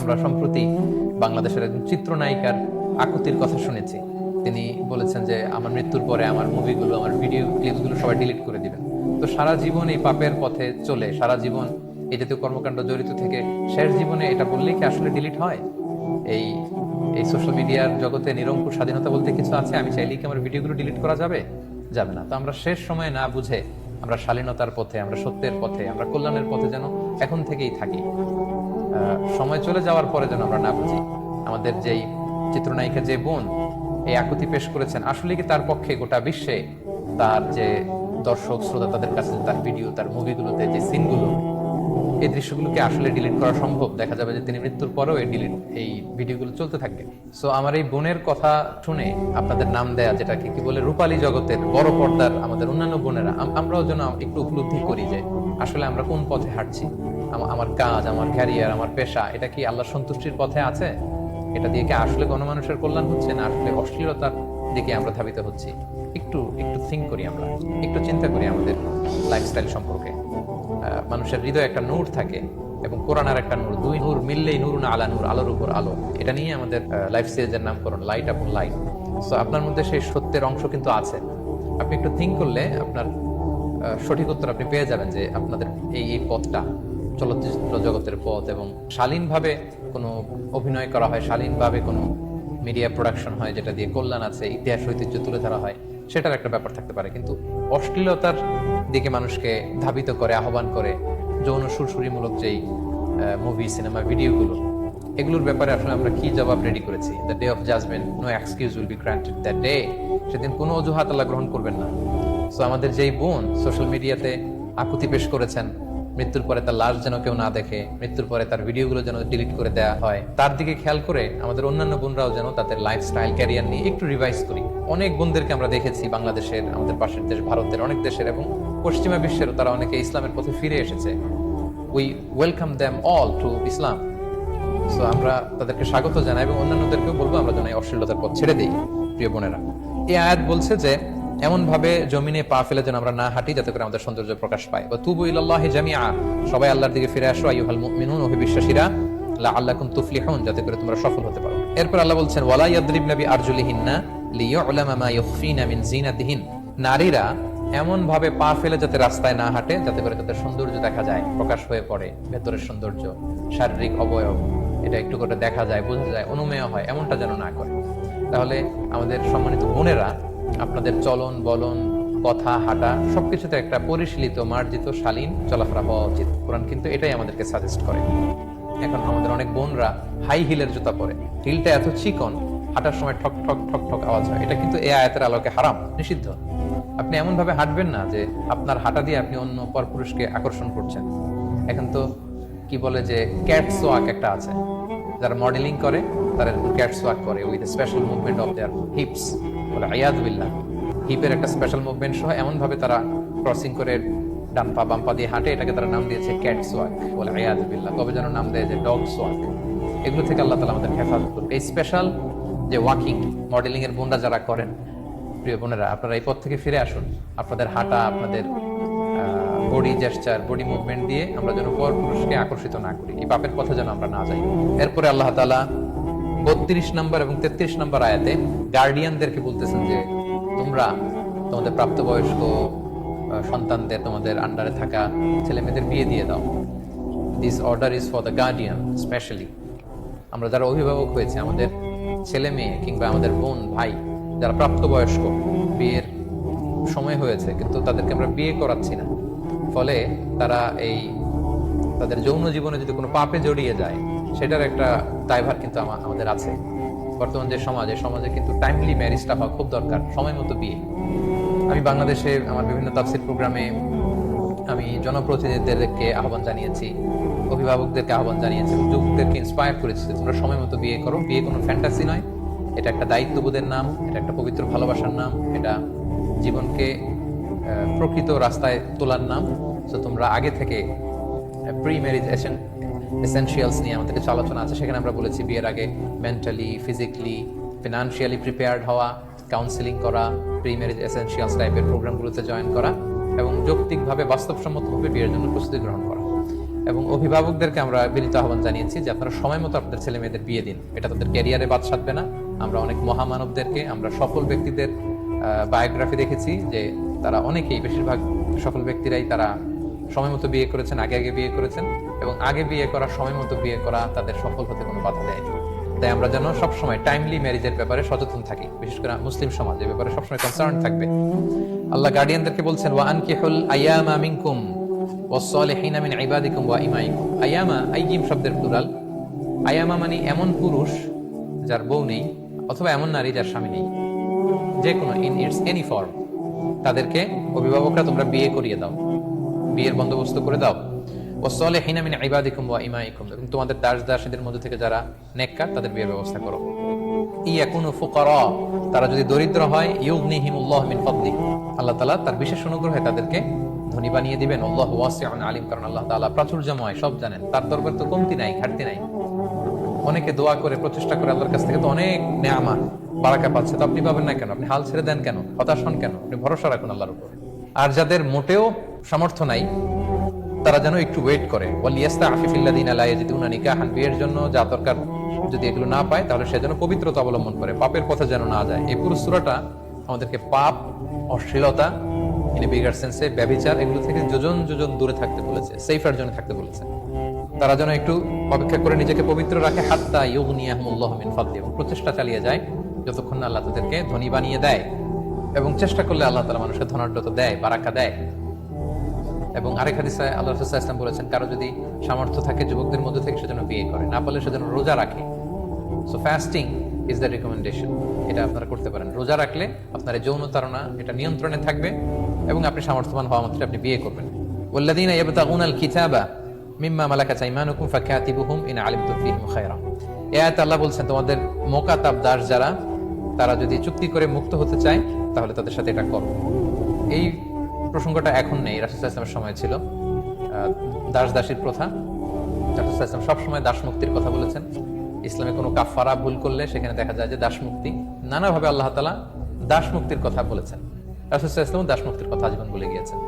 আমরা সম্প্রতি বাংলাদেশের একজন চিত্রনায়িকার আকুতির কথা শুনেছি। তিনি বলেছেন যে, আমার মৃত্যুর পরে আমার মুভিগুলো, আমার ভিডিও ক্লিপগুলো সবাই ডিলিট করে দিবেন। তো সারা জীবন এই পাপের পথে চলে, সারা জীবন এই জাতীয় কর্মকাণ্ড জড়িত থেকে শেষ জীবনে এটা বললেই কি আসলে ডিলিট হয়? এই এই সোশ্যাল মিডিয়ার জগতে নিরঙ্কুশ স্বাধীনতা বলতে কিছু আছে? আমি চাইলেই কি আমার ভিডিওগুলো ডিলিট করা যাবে? যাবে না। তো আমরা শেষ সময় না বুঝে আমরা শালীনতার পথে, আমরা সত্যের পথে, আমরা কল্যাণের পথে যেন এখন থেকেই থাকি। সময় চলে যাওয়ার পরে যেন আমরা না বুঝি। আমাদের যেই চিত্রনায়িকা, যে বোন, এই আকুতি পেশ করেছেন, আসলে কি তার পক্ষে গোটা বিশ্বে তার যে দর্শক, শ্রোতা তাদের কাছে, তার ভিডিও তার মুভিগুলোতে যে সিনগুলো এই দৃশ্যগুলোকে আসলে ডিলিট করা সম্ভব। দেখা যাবে যে তিনি মৃত্যুর পরেও এই ডিলিট এই ভিডিওগুলো চলতে থাকবে সো আমার এই বোনের কথা শুনে আপনাদের নাম দেয়া, যেটাকে কি বলে রূপালী জগতের বড় পর্দার আমাদের অন্যান্য বোনেরা আমরাও যেন একটু উপলব্ধি করি যে আসলে আমরা কোন পথে হাঁটছি। আমার কাজ, আমার ক্যারিয়ার আমার পেশা, এটা কি আল্লাহ সন্তুষ্টির পথে আছে? এটা দিয়ে কি আসলে গণমানুষের কল্যাণ হচ্ছে না আসলে অশ্লীলতার দিকে আমরা ধাবিত হচ্ছি? একটু একটু থিঙ্ক করি আমরা, একটু চিন্তা করি আমাদের লাইফস্টাইল সম্পর্কে। মানুষের হৃদয়ে একটা নূর থাকে এবং কোরআনের একটা নূর। দুই নূর মিললেই নূর না আলা নূর, আলোর উপর আলো। এটা নিয়ে আমাদের লাইফ সিরিজের নামকরণ লাইট আপন লাইট সো আপনার মধ্যে সেই সত্যের অংশ কিন্তু আছে। আপনি একটু থিঙ্ক করলে আপনার সঠিক উত্তর আপনি পেয়ে যাবেন যে আপনাদের এই এই পথটা, চলচ্চিত্র জগতের পথ এবং শালীনভাবে কোনো অভিনয় করা হয়, শালীনভাবে কোনো মিডিয়া প্রোডাকশন হয় যেটা দিয়ে কল্যাণ আছে, ইতিহাস ঐতিহ্য তুলে ধরা হয়। সেটার একটা ব্যাপার থাকতে পারে। কিন্তু অশ্লীলতার দিকে মানুষকে ধাবিত করে, আহ্বান করে, যৌন সুরসুরিমূলক যেই মুভি সিনেমা ভিডিওগুলো এগুলোর ব্যাপারে আসলে আমরা কি জবাব রেডি করেছি? The day of judgement no excuse will be granted the day সেদিন কোনো অজুহাত আল্লাহ গ্রহণ করবেন না। সো আমাদের যেই বোন সোশ্যাল মিডিয়াতে আকুতি পেশ করেছেন মৃত্যুর পরে তার লাশ যেন কেউ না দেখে, মৃত্যুর পরে তার ভিডিওগুলো যেন ডিলিট করে দেওয়া হয়। তার দিকে খেয়াল করে আমাদের অন্যান্য বোনরাও যেন তাদের লাইফস্টাইল ক্যারিয়ার নিয়ে একটু রিভাইজ করি। অনেক বোনদেরকে আমরা দেখেছি বাংলাদেশের, আমাদের পাশের দেশ ভারতের, অনেক দেশের এবং পশ্চিমা বিশ্বেরও তারা অনেকে ইসলামের পথে ফিরে এসেছে। We welcome them all to Islam so আমরা তাদেরকে স্বাগত জানাই এবং অন্যান্যদেরকেও বলব, আমরা যেন এই অশ্লীলতার পথ ছেড়ে দিই, প্রিয় বোনেরা। এই আয়াত বলছে যে এমন ভাবে জমিনে পা ফেলে যেন আমরা না হাঁটি, যাতে করে আমাদের সৌন্দর্য প্রকাশ পায়। বা তুবু ইলাল্লাহি জামিআ। সবাই আল্লাহর দিকে ফিরে আসো, আইয়ুহাল মুমিনুন ওহে বিশ্বাসীরা। লাআল্লাকুম তুফলিহুন, যাতে করে তোমরা সফল হতে পারো। এরপর আল্লাহ বলছেন, ওয়ালা ইয়াদরিবনা বিআরজুলিহিন্না লিয়ুলামা মা মিন জিনাতিহিন নারীরা এমন ভাবে পা ফেলে যাতে রাস্তায় না হাঁটে, যাতে করে তাদের সৌন্দর্য দেখা যায়, প্রকাশ হয়ে পড়ে, ভেতরের সৌন্দর্য, শারীরিক অবয়ব, এটা একটু করে দেখা যায়, বোঝা যায়, অনুমেয় হয়, এমনটা যেন না করে। তাহলে আমাদের সম্মানিত বোনেরা আপনাদের চলন, বলন, কথা, হাঁটা, সবকিছুতে একটা পরিশীলিত, মার্জিত, শালীন চলাফেরা হওয়া উচিত। কোরআন কিন্তু এটাই আমাদেরকে সাজেস্ট করে। এখন আমাদের অনেক বোনরা হাই হিলের জুতা পরে। হিলটা এত চিকন, হাঁটার সময় ঠক ঠক ঠক ঠক আওয়াজ হয়। এটা কিন্তু এ আয়াতের আলোকে হারাম, নিষিদ্ধ। আপনি এমনভাবে হাঁটবেন না যে আপনার হাঁটা দিয়ে আপনি অন্য পরপুরুষকে আকর্ষণ করছেন। এখন তো কি বলে যে ক্যাটস ওয়াক একটা আছে। যারা মডেলিং করে তারা ক্যাটস ওয়াক করে with special movement of their hips বলে আয়াদ বিল্লাহ। হিপের একটা স্পেশাল মুভমেন্ট সহ এমন ভাবে তারা ক্রসিং করে ডান পা, বাম পা দিয়ে হাঁটে, এটাকে তারা নাম দিয়েছে ক্যাট সোয়াক বলে আয়াদ বিল্লাহ। তবে যেন নাম দেয় যে ডগ সোয়াক এগুলো থেকে আল্লাহ তালা আমাদের হেফাজত করবে এই স্পেশাল যে ওয়াকিং মডেলিং এর বোনরা যারা করেন, প্রিয় বোনেরা, আপনারা এই পথ থেকে ফিরে আসুন। আপনাদের হাঁটা, আপনাদের বডি জেস্টার বডি মুভমেন্ট দিয়ে আমরা যেন পর পুরুষকে আকর্ষিত না করি। এই পাপের পথে যেন আমরা না যাই। এরপরে আল্লাহ তালা বত্রিশ নম্বর এবং তেত্রিশ নম্বর আয়াতে গার্ডিয়ানদেরকে বলতেছেন যে, তোমরা তোমাদের প্রাপ্তবয়স্ক সন্তানদের তোমাদের আন্ডারে থাকা ছেলে মেয়েদের বিয়ে দিয়ে দাও। This order is for the guardian specially আমরা যারা অভিভাবক হয়েছে, আমাদের ছেলে মেয়ে কিংবা আমাদের বোন, ভাই, যারা প্রাপ্তবয়স্ক, বিয়ের সময় হয়েছে, কিন্তু তাদেরকে আমরা বিয়ে করাচ্ছি না। ফলে তারা এই, তাদের যৌন জীবনে যদি কোনো পাপে জড়িয়ে যায় সেটার একটা দায়ভার কিন্তু আমা- আমাদের আছে। বর্তমান যে সমাজে সমাজে কিন্তু টাইমলি ম্যারিজটা হওয়া খুব দরকার, সময় মতো বিয়ে। আমি বাংলাদেশে আমার বিভিন্ন তাফসির প্রোগ্রামে আমি জনপ্রতিনিধিদেরকে আহ্বান জানিয়েছি, অভিভাবকদেরকে আহ্বান জানিয়েছি যুবকদেরকে ইন্সপায়ার করেছি তোমরা সময় মতো বিয়ে করো। বিয়ে কোনো ফ্যান্টাসি নয়, এটা একটা দায়িত্ববোধের নাম, এটা একটা পবিত্র ভালোবাসার নাম, এটা জীবনকে প্রকৃত রাস্তায় তোলার নাম। তো তোমরা আগে থেকে প্রি ম্যারিজ এসেনশিয়ালস নিয়ে আমাদের কিছু আলোচনা আছে। সেখানে আমরা বলেছি বিয়ের আগে মেন্টালি ফিজিক্যালি ফিনান্সিয়ালি প্রিপেয়ার্ড হওয়া কাউন্সিলিং করা প্রি ম্যারিজ এসেনশিয়ালস টাইপের প্রোগ্রামগুলোতে জয়েন করা এবং যৌক্তিকভাবে বাস্তবসম্মতভাবে বিয়ের জন্য প্রস্তুতি গ্রহণ করা। এবং অভিভাবকদেরকে আমরা বিনীত আহ্বান জানিয়েছি যে আপনারা সময় মতো আপনাদের ছেলে মেয়েদের বিয়ে দিন। এটা তাদের ক্যারিয়ারে বাদ সাধবে না। আমরা অনেক মহামানবদেরকে, আমরা সফল ব্যক্তিদের বায়োগ্রাফি দেখেছি যে তারা অনেকেই বেশিরভাগ সফল ব্যক্তিরাই তারা সময় মতো বিয়ে করেছেন, আগে আগে বিয়ে করেছেন। এবং আগে বিয়ে করা সময় মতো বিয়ে করা তাদের সফল হতে কোনো বাধা দেয়নি। তাই আমরা যেন সবসময় টাইমলি ম্যারেজের ব্যাপারে সচেতন থাকি। বিশেষ করে মুসলিম সমাজ, এ ব্যাপারে সবসময় কনসার্ন থাকবে। আল্লাহ গার্ডিয়ানদেরকে বলছেন, ওয়া আনকিহুল আয়ামা মিনকুম ওয়াস-সালিহিনা মিন ইবাদিকুম ওয়া ইমাইকুম। আয়ামা, আইয়িম শব্দের প্লুরাল আয়ামা মানে এমন পুরুষ যার বউ নেই অথবা এমন নারী যার স্বামী নেই। যে কোনো ইন ইটস এনি ফর্ম তাদেরকে অভিভাবকরা তোমরা বিয়ে করিয়ে দাও। বিয়ের বন্দোবস্ত করে দাও। ওয়াস-সালিহিনা মিন ইবাদিকুম ওয়া ইমাইকুম। এবং তোমাদের দাস দাসীদের মধ্যে থেকে যারা নেককার, তাদের বিয়ের ব্যবস্থা করো। ইয়াকুনু ফুকারা, তারা যদি দরিদ্র হয়, ইউগনিহিমুল্লাহ মিন ফাদলি। আল্লাহ তাআলা তার বিশেষ অনুগ্রহে তাদেরকে ধনী বানিয়ে দিবেন। আল্লাহ ওয়াসিউন আলিম, কারণ আল্লাহ তাআলা প্রাচুর্যময়, সব জানেন। তার দরবার তো কমতি নাই, ঘাটতি নাই। অনেকে দোয়া করে, প্রচেষ্টা করে আল্লাহর কাছ থেকে তো অনেক নেয়ামা বারাকা পাচ্ছে। তো আপনি পাবেন না কেন? আপনি হাল ছেড়ে দেন কেন? হতাশ হন কেন? আপনি ভরসা রাখুন আল্লাহর উপর। আর যাদের মোটেও সামর্থ্য নাই তারা যেন একটু ওয়েট করে। ওয়ালিয়াস্তা আফিফিল্লাদিন আলা ইয়াজিদুনা নিকাহান। বিয়ের জন্য যা দরকার, যদি এগুলো না পায়, তাহলে সে যেন পবিত্রতা অবলম্বন করে। পাপের পথে যেন না যায়। এই পুরো সূরাটা আমাদেরকে পাপ, অশ্লীলতা ইন বিগার সেন্সে ব্যভিচার, এগুলো থেকে যোজন যোজন দূরে থাকতে বলেছে সেফার জন্য থাকতে বলেছে। তারা যেন একটু অপেক্ষা করে নিজেকে পবিত্র রাখে, হাত্তা ইউগনিয়াহুমুল্লাহ মিন ফাদলি, এবং প্রচেষ্টা চালিয়ে যায়, যতক্ষণ না আল্লাহ তাদেরকে ধনী বানিয়ে দেয়। এবং চেষ্টা করলে আল্লাহ তাআলা মানুষের ধনাঢ্যতা দেয়, বারাকা দেয়। এবং আরেক হাদিসে আল্লাহ রসুল্লাহ ইসলাম বলেছেন, কারও যদি সামর্থ্য থাকে যুবকদের মধ্যে থেকে সেজন্য বিয়ে করে, না পারলে সেজন্য রোজা রাখে। So fasting is the recommendation এটা আপনারা করতে পারেন। রোজা রাখলে আপনার যৌন তারা এটা নিয়ন্ত্রণে থাকবে এবং আপনি সামর্থ্যবান হওয়া মাত্র আপনি বিয়ে করবেন। ওল্লাদিন ইয়াবতাগুন আল কিতাবা মিম্মা মালাকা চাইমানুকুম ফাকাতিবুহুম ইন আলিম তুফিহিম খায়রা এ বলছেন, তোমাদের মোকাতাব দাস যারা, তারা যদি চুক্তি করে মুক্ত হতে চায়, তাহলে তাদের সাথে এটা করো। এই প্রসঙ্গটা এখন নেই, রাসুল সময় ছিল। দাস দাসীর প্রথা। রাসূল সবসময় দাসমুক্তির কথা বলেছেন। ইসলামে কোনো কাফারা ভুল করলে সেখানে দেখা যায় যে দাসমুক্তি নানাভাবে আল্লাহ তালা দাসমুক্তির কথা বলেছেন। রাসুল ইসলাম দাস মুক্তির কথা আজীবন বলে গিয়েছেন।